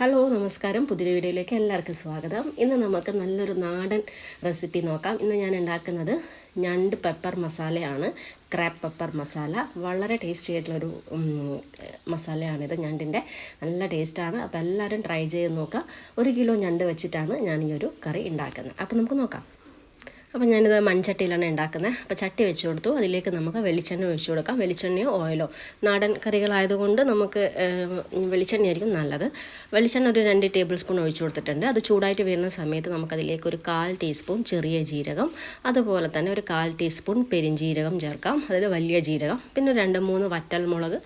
Hello നമസ്കാരം. പുതിയ വീഡിയോയിലേക്ക് എല്ലാവർക്കും സ്വാഗതം. ഇന്ന് നമുക്ക് നല്ലൊരു നാടൻ റെസിപ്പി നോക്കാം. ഇന്ന് ഞാൻ ഉണ്ടാക്കുന്നത് ഞണ്ട് പെപ്പർ മസാലയാണ്. Crab pepper masala. വളരെ ടേസ്റ്റി ആയിട്ടുള്ളൊരു മസാലയാണിത് ഞണ്ടിന്റെ. നല്ല ടേസ്റ്റാണ്. അപ്പോൾ എല്ലാവരും ട്രൈ ചെയ്ത് നോക്കുക ഒരു കിലോ ഞണ്ട് വെച്ചിട്ടാണ് ഞാൻ ഈ ഒരു കറി ഉണ്ടാക്കുന്നത്. അപ്പോൾ നമുക്ക് നോക്കാം. അപ്പോൾ ഞാനിത് മൺചട്ടിയിലാണ് ഉണ്ടാക്കുന്നത്. അപ്പോൾ ചട്ടി വെച്ച് കൊടുത്തു. അതിലേക്ക് നമുക്ക് വെളിച്ചെണ്ണ ഒഴിച്ചു കൊടുക്കാം. വെളിച്ചെണ്ണയോ ഓയിലോ. നാടൻ കറികളായതുകൊണ്ട് നമുക്ക് വെളിച്ചെണ്ണയായിരിക്കും നല്ലത്. വെളിച്ചെണ്ണ ഒരു രണ്ട് ടേബിൾ സ്പൂൺ ഒഴിച്ചു കൊടുത്തിട്ടുണ്ട്. അത് ചൂടായിട്ട് വരുന്ന സമയത്ത് നമുക്കതിലേക്ക് ഒരു കാൽ ടീസ്പൂൺ ചെറിയ ജീരകം അതുപോലെ തന്നെ ഒരു കാൽ ടീസ്പൂൺ പെരിഞ്ജീരകം ചേർക്കാം. അതായത് വലിയ ജീരകം. പിന്നെ രണ്ട് മൂന്ന് വറ്റൽ മുളക്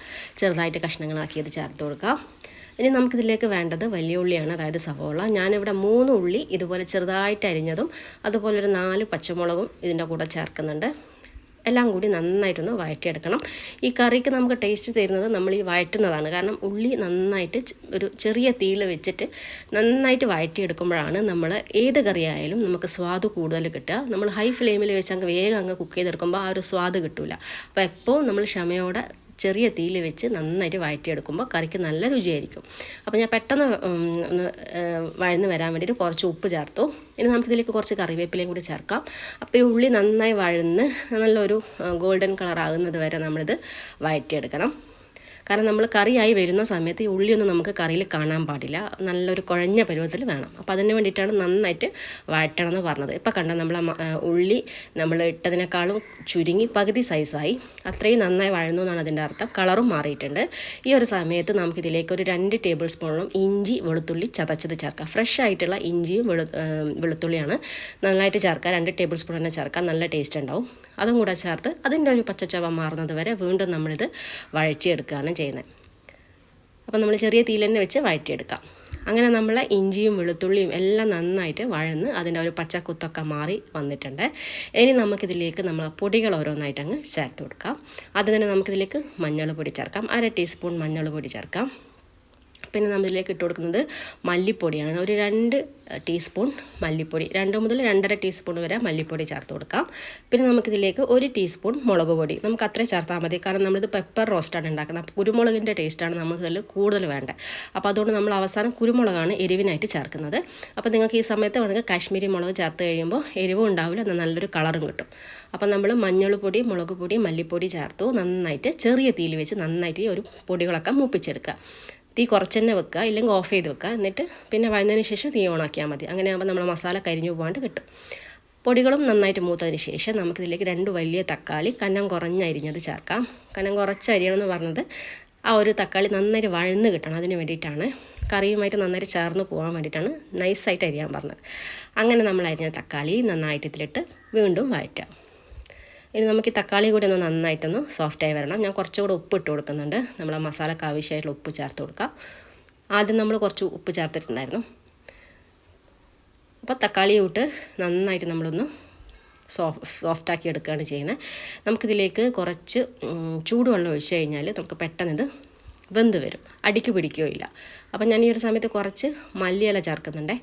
ചെറുതായിട്ട് കഷ്ണങ്ങളാക്കി കഷ്ണങ്ങളാക്കിയത് ചേർത്ത് കൊടുക്കാം. ഇനി നമുക്കിതിലേക്ക് വേണ്ടത് വലിയ ഉള്ളിയാണ് അതായത് സവോള. ഞാനിവിടെ മൂന്ന് ഉള്ളി ഇതുപോലെ ചെറുതായിട്ട് അരിഞ്ഞതും അതുപോലെ ഒരു നാല് പച്ചമുളകും ഇതിന്റെ കൂടെ ചേർക്കുന്നുണ്ട്. എല്ലാം കൂടി നന്നായിട്ടൊന്ന് വഴറ്റിയെടുക്കണം. ഈ കറിക്ക് നമുക്ക് ടേസ്റ്റ് തരുന്നത് നമ്മൾ ഈ വഴറ്റുന്നതാണ്. കാരണം ഉള്ളി നന്നായിട്ട് ഒരു ചെറിയ തീയിൽ വെച്ചിട്ട് നന്നായിട്ട് വഴറ്റിയെടുക്കുമ്പോഴാണ് നമ്മൾ ഏത് കറിയായാലും നമുക്ക് സ്വാദ് കൂടുതൽ കിട്ടുക. നമ്മൾ ഹൈ ഫ്ലെയിമിൽ വെച്ച് അങ്ങ് വേഗം അങ്ങ് കുക്ക് ചെയ്തെടുക്കുമ്പോൾ ആ ഒരു സ്വാദ് കിട്ടില്ല അപ്പോൾ എപ്പോൾ നമ്മൾ ക്ഷമയോടെ ചെറിയ തീയിൽ വെച്ച് നന്നായിട്ട് വഴറ്റിയെടുക്കുമ്പോൾ കറിക്ക് നല്ല രുചിയായിരിക്കും. അപ്പോൾ ഞാൻ പെട്ടെന്ന് ഒന്ന് വഴന്ന് വരാൻ വേണ്ടിയിട്ട് കുറച്ച് ഉപ്പ് ചേർത്തു. ഇനി നമുക്കിതിലേക്ക് കുറച്ച് കറിവേപ്പിലയും കൂടി ചേർക്കാം. അപ്പോൾ ഈ ഉള്ളി നന്നായി വഴന്ന് നല്ലൊരു ഗോൾഡൻ കളർ ആകുന്നത് വരെ നമ്മളിത് വഴറ്റിയെടുക്കണം. കാരണം നമ്മൾ കറിയായി വരുന്ന സമയത്ത് ഈ ഉള്ളിയൊന്നും നമുക്ക് കറിയിൽ കാണാൻ പാടില്ല. നല്ലൊരു കുഴഞ്ഞ പരുവത്തിൽ വേണം. അപ്പോൾ അതിന് വേണ്ടിയിട്ടാണ് നന്നായിട്ട് വഴറ്റണം എന്ന് പറഞ്ഞത്. ഇപ്പോൾ കണ്ട നമ്മൾ ഉള്ളി നമ്മൾ ഇട്ടതിനേക്കാളും ചുരുങ്ങി പകുതി സൈസായി അത്രയും നന്നായി വഴന്നു എന്നാണ് അതിന്റെ അർത്ഥം. കളറും മാറിയിട്ടുണ്ട്. ഈ ഒരു സമയത്ത് നമുക്കിതിലേക്ക് ഒരു രണ്ട് ടേബിൾ സ്പൂണോളം ഇഞ്ചി വെളുത്തുള്ളി ചതച്ചത് ചേർക്കാം. ഫ്രഷ് ആയിട്ടുള്ള ഇഞ്ചിയും വെളു വെളുത്തുള്ളിയാണ് നന്നായിട്ട് ചേർക്കുക. രണ്ട് ടേബിൾ സ്പൂൺ തന്നെ ചേർക്കാം. നല്ല ടേസ്റ്റ് ഉണ്ടാവും. അതും കൂടെ ചേർത്ത് അതിന്റെ ഒരു പച്ചച്ചവ മാറുന്നത് വരെ വീണ്ടും നമ്മളിത് വഴറ്റിയെടുക്കുകയാണ് ചെയ്യുന്നത്. അപ്പോൾ നമ്മൾ ചെറിയ തീയിൽ തന്നെ വെച്ച് വഴറ്റിയെടുക്കാം. അങ്ങനെ നമ്മൾ ഇഞ്ചിയും വെളുത്തുള്ളിയും എല്ലാം നന്നായിട്ട് വഴന്ന് അതിന്റെ ഒരു പച്ചക്കുത്തൊക്കെ മാറി വന്നിട്ടുണ്ട്. ഇനി നമുക്കിതിലേക്ക് നമ്മൾ പൊടികൾ ഓരോന്നായിട്ട് അങ്ങ് ചേർത്ത് കൊടുക്കാം. അത് തന്നെ നമുക്കിതിലേക്ക് മഞ്ഞൾ പൊടി ചേർക്കാം. അര ടീസ്പൂൺ മഞ്ഞൾ പൊടി ചേർക്കാം. പിന്നെ നമ്മളിലേക്ക് ഇട്ട് കൊടുക്കുന്നത് മല്ലിപ്പൊടിയാണ്. ഒരു രണ്ട് ടീസ്പൂൺ മല്ലിപ്പൊടി. രണ്ട് മുതൽ രണ്ടര ടീസ്പൂൺ വരെ മല്ലിപ്പൊടി ചേർത്ത് കൊടുക്കാം. പിന്നെ നമുക്കിതിലേക്ക് ഒരു ടീസ്പൂൺ മുളക് പൊടി. നമുക്ക് അത്രയും ചേർത്താൽ മതി. കാരണം നമ്മളിത് പെപ്പർ റോസ്റ്റാണ് ഉണ്ടാക്കുന്നത്. അപ്പോൾ കുരുമുളകിന്റെ ടേസ്റ്റാണ് നമുക്കിതിൽ കൂടുതൽ വേണ്ടത്. അപ്പോൾ അതുകൊണ്ട് നമ്മൾ അവസാനം കുരുമുളകാണ് എരിവിനായിട്ട് ചേർക്കുന്നത്. അപ്പോൾ നിങ്ങൾക്ക് ഈ സമയത്ത് വേണമെങ്കിൽ കാശ്മീരി മുളക് ചേർത്ത് കഴിയുമ്പോൾ എരിവും ഉണ്ടാവില്ല. എന്നാൽ നല്ലൊരു കളറും കിട്ടും. അപ്പോൾ നമ്മൾ മഞ്ഞൾ പൊടി മുളക് പൊടി മല്ലിപ്പൊടി ചേർത്തു. നന്നായിട്ട് ചെറിയ തീയിൽ വെച്ച് നന്നായിട്ട് ഈ ഒരു പൊടികളൊക്കെ മൂപ്പിച്ചെടുക്കുക. തീ കുറച്ച് തന്നെ വെക്കുക ഇല്ലെങ്കിൽ ഓഫ് ചെയ്ത് വെക്കുക. എന്നിട്ട് പിന്നെ വഴന്നതിന് ശേഷം തീ ഓണാക്കിയാൽ മതി. അങ്ങനെ ആകുമ്പോൾ നമ്മൾ മസാല കരിഞ്ഞു പോകാണ്ട് കിട്ടും. പൊടികളും നന്നായിട്ട് മൂത്തതിന് ശേഷം നമുക്കിതിലേക്ക് രണ്ട് വലിയ തക്കാളി കനം കുറഞ്ഞ അരിഞ്ഞത് ചേർക്കാം. കനം കുറച്ച് അരിയണം എന്ന് പറഞ്ഞത് ആ ഒരു തക്കാളി നന്നായിട്ട് വഴന്ന് കിട്ടണം അതിന് വേണ്ടിയിട്ടാണ്. കറിയുമായിട്ട് നന്നായിട്ട് ചേർന്ന് പോകാൻ വേണ്ടിയിട്ടാണ് നൈസായിട്ട് അരിയാൻ പറഞ്ഞത്. അങ്ങനെ നമ്മൾ അരിഞ്ഞ തക്കാളി നന്നായിട്ട് ഇതിലിട്ട് വീണ്ടും വഴറ്റാം. ഇനി നമുക്ക് ഈ തക്കാളി കൂടി ഒന്ന് നന്നായിട്ടൊന്ന് സോഫ്റ്റായി വരണം. ഞാൻ കുറച്ചുകൂടെ ഉപ്പ് ഇട്ട് കൊടുക്കുന്നുണ്ട്. നമ്മൾ ആ മസാലക്ക് ആവശ്യമായിട്ടുള്ള ഉപ്പ് ചേർത്ത് കൊടുക്കാം. ആദ്യം നമ്മൾ കുറച്ച് ഉപ്പ് ചേർത്തിട്ടുണ്ടായിരുന്നു. അപ്പോൾ തക്കാളി ഇട്ട് നന്നായിട്ട് നമ്മളൊന്ന് സോഫ്റ്റ് സോഫ്റ്റാക്കി എടുക്കുകയാണ് ചെയ്യുന്നത്. നമുക്കിതിലേക്ക് കുറച്ച് ചൂടുവെള്ളം ഒഴിച്ച് കഴിഞ്ഞാൽ നമുക്ക് പെട്ടെന്ന് ഇത് വെന്ത് വരും. അടിക്ക് പിടിക്കുകയോ ഇല്ല അപ്പോൾ ഞാൻ ഈ ഒരു സമയത്ത് കുറച്ച് മല്ലിയില ചേർക്കുന്നുണ്ടേ.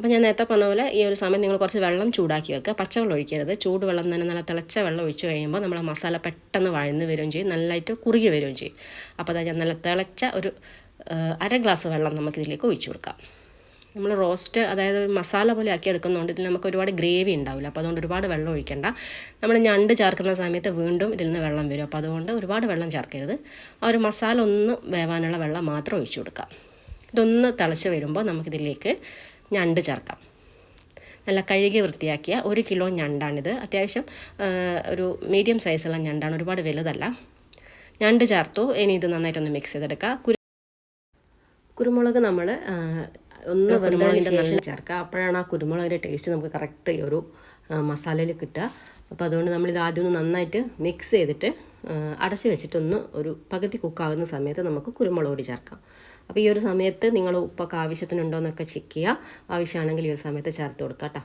അപ്പോൾ ഞാൻ നേരത്തെ പറഞ്ഞ പോലെ ഈ ഒരു സമയം നിങ്ങൾ കുറച്ച് വെള്ളം ചൂടാക്കി വെക്കുക. പച്ചവെള്ളം ഒഴിക്കരുത്. ചൂടുവെള്ളം തന്നെ നല്ല തിളച്ച വെള്ളം ഒഴിച്ച് കഴിയുമ്പോൾ നമ്മളെ മസാല പെട്ടെന്ന് വഴന്ന് വരികയും ചെയ്യും. നല്ലതായിട്ട് കുറുകി വരികയും ചെയ്യും. അപ്പോൾ അതാ ഞാൻ നല്ല തിളച്ച ഒരു അര ഗ്ലാസ് വെള്ളം നമുക്കിതിലേക്ക് ഒഴിച്ചു കൊടുക്കാം. നമ്മൾ റോസ്റ്റ് അതായത് മസാല പോലെ ആക്കി എടുക്കുന്നതുകൊണ്ട് ഇതിൽ നമുക്ക് ഒരുപാട് ഗ്രേവി ഉണ്ടാവില്ല. അപ്പോൾ അതുകൊണ്ട് ഒരുപാട് വെള്ളം ഒഴിക്കേണ്ട. നമ്മൾ ഞണ്ട് ചേർക്കുന്ന സമയത്ത് വീണ്ടും ഇതിൽ നിന്ന് വെള്ളം വരും. അപ്പോൾ അതുകൊണ്ട് ഒരുപാട് വെള്ളം ചേർക്കരുത്. ആ ഒരു മസാല ഒന്ന് വേവാനുള്ള വെള്ളം മാത്രം ഒഴിച്ചു കൊടുക്കാം. ഇതൊന്ന് തിളച്ച് വരുമ്പോൾ നമുക്കിതിലേക്ക് ഞണ്ട് ചേർക്കാം. നല്ല കഴുകി വൃത്തിയാക്കിയ ഒരു കിലോ ഞണ്ടാണിത്. അത്യാവശ്യം ഒരു മീഡിയം സൈസുള്ള ഞണ്ടാണ്. ഒരുപാട് വലുതല്ല. ഞണ്ട് ചേർത്തു. ഇനി ഇത് നന്നായിട്ടൊന്ന് മിക്സ് ചെയ്തെടുക്കുക കുരു കുരുമുളക് നമ്മൾ ഒന്ന് കുരുമുളകിന്റെ നല്ല ചേർക്കുക. അപ്പോഴാണ് ആ കുരുമുളകിന്റെ ടേസ്റ്റ് നമുക്ക് കറക്റ്റ് ഈ ഒരു മസാലയിൽ കിട്ടുക. അപ്പോൾ അതുകൊണ്ട് നമ്മളിത് ആദ്യം ഒന്ന് നന്നായിട്ട് മിക്സ് ചെയ്തിട്ട് അടച്ച് വെച്ചിട്ടൊന്ന് ഒരു പകുതി കുക്കാവുന്ന സമയത്ത് നമുക്ക് കുരുമുളക് കൂടി ചേർക്കാം. അപ്പോൾ ഈ ഒരു സമയത്ത് നിങ്ങൾ ഉപ്പൊക്കെ ആവശ്യത്തിനുണ്ടോ എന്നൊക്കെ ചെക്ക് ചെയ്യുക ആവശ്യമാണെങ്കിൽ ഈ ഒരു സമയത്ത് ചേർത്ത് കൊടുക്കുക കേട്ടോ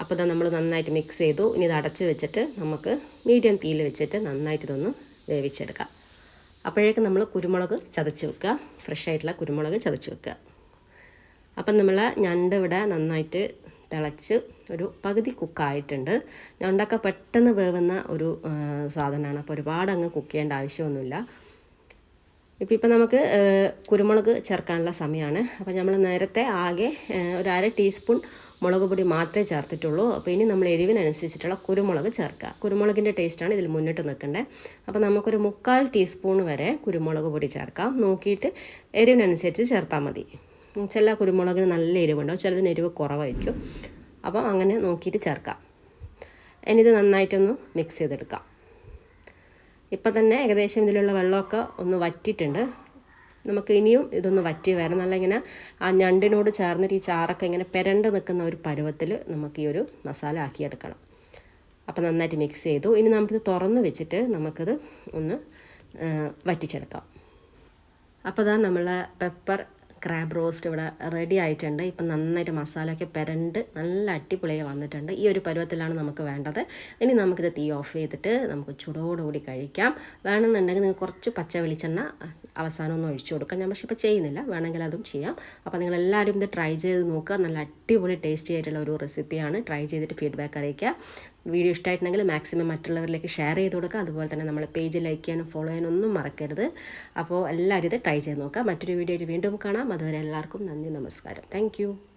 അപ്പോൾ ഇതാ നമ്മൾ നന്നായിട്ട് മിക്സ് ചെയ്തു. ഇനി ഇത് അടച്ച് വെച്ചിട്ട് നമുക്ക് മീഡിയം തീയിൽ വെച്ചിട്ട് നന്നായിട്ട് ഇതൊന്ന് വേവിച്ചെടുക്കാം. അപ്പോഴേക്കും നമ്മൾ കുരുമുളക് ചതച്ച് വെക്കുക. ഫ്രഷ് ആയിട്ടുള്ള കുരുമുളക് ചതച്ച് വെക്കുക. അപ്പം നമ്മൾ ഞണ്ട് ഇവിടെ നന്നായിട്ട് തിളച്ച് ഒരു പകുതി കുക്കായിട്ടുണ്ട് ഞണ്ടൊക്കെ പെട്ടെന്ന് വേവുന്ന ഒരു സാധനമാണ്. അപ്പോൾ ഒരുപാട് അങ്ങ് കുക്ക് ചെയ്യേണ്ട ആവശ്യമൊന്നുമില്ല. ഇപ്പോൾ ഇപ്പം നമുക്ക് കുരുമുളക് ചേർക്കാനുള്ള സമയമാണ്. അപ്പോൾ നമ്മൾ നേരത്തെ ആകെ ഒരു അര ടീസ്പൂൺ മുളക് പൊടി മാത്രമേ ചേർത്തിട്ടുള്ളൂ. അപ്പോൾ ഇനി നമ്മൾ എരിവിനനുസരിച്ചിട്ടുള്ള കുരുമുളക് ചേർക്കുക. കുരുമുളകിന്റെ ടേസ്റ്റാണ് ഇതിൽ മുന്നിട്ട് നിൽക്കേണ്ടത് അപ്പോൾ നമുക്കൊരു മുക്കാൽ ടീസ്പൂൺ വരെ കുരുമുളക് പൊടി ചേർക്കാം. നോക്കിയിട്ട് എരിവിനനുസരിച്ച് ചേർത്താൽ മതി. ചില കുരുമുളകിന് നല്ല എരിവുണ്ടാവും ചിലതിന് എരിവ് കുറവായിരിക്കും. അപ്പോൾ അങ്ങനെ നോക്കിയിട്ട് ചേർക്കാം. ഇനി ഇത് നന്നായിട്ടൊന്ന് മിക്സ് ചെയ്തെടുക്കാം. ഇപ്പം തന്നെ ഏകദേശം ഇതിലുള്ള വെള്ളമൊക്കെ ഒന്ന് വറ്റിയിട്ടുണ്ട്. നമുക്ക് ഇനിയും ഇതൊന്ന് വറ്റി വരണം. നല്ല ഇങ്ങനെ ആ ഞണ്ടിനോട് ചേർന്നിട്ട് ഈ ചാറൊക്കെ ഇങ്ങനെ പെരണ്ട് നിൽക്കുന്ന ഒരു പരുവത്തിൽ നമുക്ക് ഈ ഒരു മസാല ആക്കിയെടുക്കണം. അപ്പോൾ നന്നായിട്ട് മിക്സ് ചെയ്തു. ഇനി നമുക്കിത് തുറന്ന് വെച്ചിട്ട് നമുക്കിത് ഒന്ന് വറ്റിച്ചെടുക്കാം. അപ്പോൾ ഇതാ നമ്മളെ പെപ്പർ ക്രാബ് റോസ്റ്റ് ഇവിടെ റെഡി ആയിട്ടുണ്ട്. ഇപ്പം നന്നായിട്ട് മസാലയൊക്കെ പെരണ്ട് നല്ല അടിപൊളിയായി വന്നിട്ടുണ്ട്. ഈ ഒരു പരുവത്തിലാണ് നമുക്ക് വേണ്ടത്. ഇനി നമുക്കിത് തീ ഓഫ് ചെയ്തിട്ട് നമുക്ക് ചൂടോടുകൂടി കഴിക്കാം. വേണമെന്നുണ്ടെങ്കിൽ നിങ്ങൾക്ക് കുറച്ച് പച്ച വെളിച്ചെണ്ണ അവസാനം ഒന്ന് ഒഴിച്ചു കൊടുക്കാം. ഞാൻ പക്ഷേ ഇപ്പോൾ ചെയ്യുന്നില്ല. വേണമെങ്കിൽ അതും ചെയ്യാം. അപ്പോൾ നിങ്ങൾ എല്ലാവരും ഇത് ട്രൈ ചെയ്ത് നോക്കുക. നല്ല അടിപൊളി ടേസ്റ്റി ആയിട്ടുള്ള ഒരു റെസിപ്പിയാണ് ട്രൈ ചെയ്തിട്ട് ഫീഡ്ബാക്ക് അറിയിക്കുക. വീഡിയോ ഇഷ്ടമായിട്ടുണ്ടെങ്കിൽ മാക്സിമം മറ്റുള്ളവരിലേക്ക് ഷെയർ ചെയ്ത് കൊടുക്കുക. അതുപോലെ തന്നെ നമ്മളെ പേജ് ലൈക്ക് ചെയ്യാനും ഫോളോ ചെയ്യാനും ഒന്നും മറക്കരുത്. അപ്പോൾ എല്ലാവരും ഇത് ട്രൈ ചെയ്ത് നോക്കുക. മറ്റൊരു വീഡിയോയിൽ വീണ്ടും കാണാം. അതുവരെ എല്ലാവർക്കും നന്ദി നമസ്കാരം. താങ്ക്